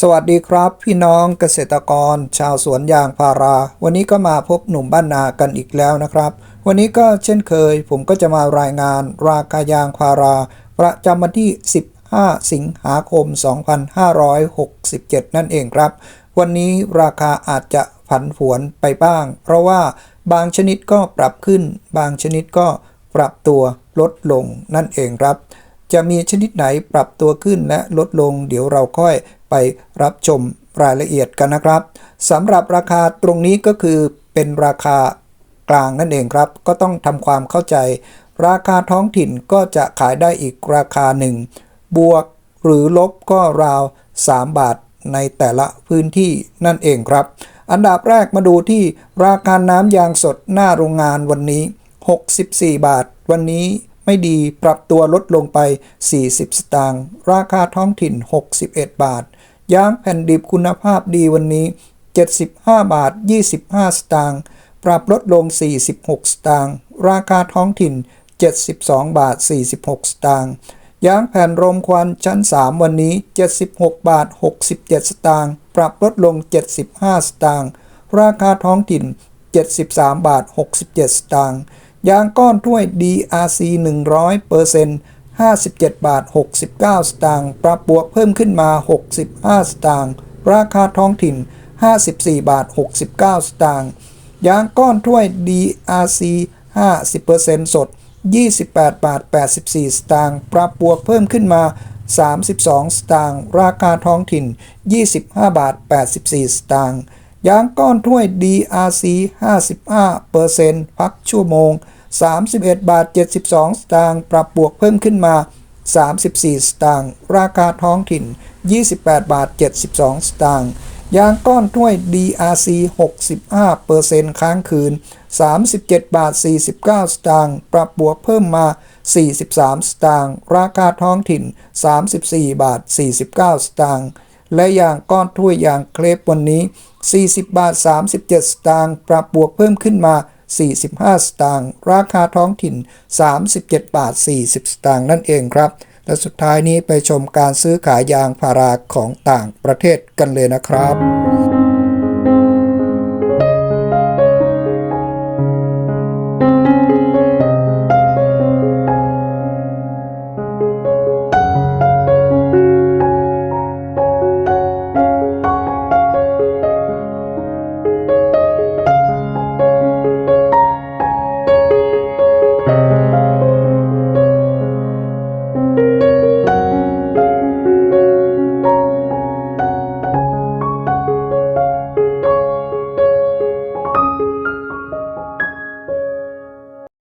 สวัสดีครับ พี่น้องเกษตรกร ชาวสวนยางพารา วันนี้ก็มาพบหนุ่มบ้านนากันอีกแล้วนะครับ วันนี้ก็เช่นเคย ผมก็จะมารายงานราคายางพารา ประจำวันที่ 15 สิงหาคม 2567 นั่นเองครับ วันนี้ราคาอาจจะผันผวนไปบ้าง เพราะว่าบางชนิดก็ปรับขึ้น บางชนิดก็ปรับตัวลดลงนั่นเองครับ จะมีชนิดไหนปรับตัวขึ้นและลดลง เดี๋ยวเราค่อย ไปรับชมรายละเอียดกันนะครับสำหรับราคาตรงนี้ก็คือเป็นราคากลางนั่นเองครับ ก็ต้องทำความเข้าใจ ราคาท้องถิ่นก็จะขายได้อีกราคาหนึ่งบวกหรือลบก็ราว 3 บาทในแต่ละพื้นที่นั่นเองครับ อันดับแรกมาดูที่ราคาน้ำยางสดหน้าโรงงานวันนี้ 64 บาท วันนี้ไม่ดีปรับตัวลดลงไป 40 สตางค์ราคาท้องถิ่น 61 บาท ยางแผ่นดิบคุณภาพดีวันนี้ 75 บาท 25 สตางค์ปรับลดลง 46 สตางค์ราคาท้องถิ่น 72 บาท 46 สตางค์ยางแผ่นรมควันชั้น 3 วันนี้ 76 บาท 67 สตางค์ปรับลดลง 75 สตางค์ราคาท้องถิ่น 73 บาท 67 สตางค์ยางก้อนถ้วย DRC 100% 57 บาท 69 สตางค์ ปรับบวกเพิ่มขึ้นมา 65 สตางค์ ราคาท้องถิ่น 54 บาท 69 สตางค์ ยางก้อนถ้วย DRC 50%สด 28 บาท 84 สตางค์ ปรับบวกเพิ่มขึ้นมา 32 สตางค์ ราคาท้องถิ่น 25 บาท 84 สตางค์ ยางก้อนถ้วย DRC 55%พักชั่วโมง 31 บาท 72 สตางค์ปรับบวกเพิ่มขึ้นมา 34 สตางค์ราคาท้องถิ่น 28 บาท 72 สตางค์ยางก้อนถ้วย DRC 65%ค้างคืน 37 บาท 49 สตางค์ปรับบวกเพิ่มมา 43 สตางค์ราคาท้องถิ่น 34 บาท 49 สตางค์และยางก้อนถ้วยยางเคลปวันนี้ 40 บาท 37 สตางค์ปรับบวกเพิ่มขึ้นมา 45 สตางค์ราคาท้องถิ่น 37 บาท 40 สตางค์นั่นเองครับ และสุดท้ายนี้ไปชมการซื้อขายยางพาราของต่างประเทศกันเลยนะครับ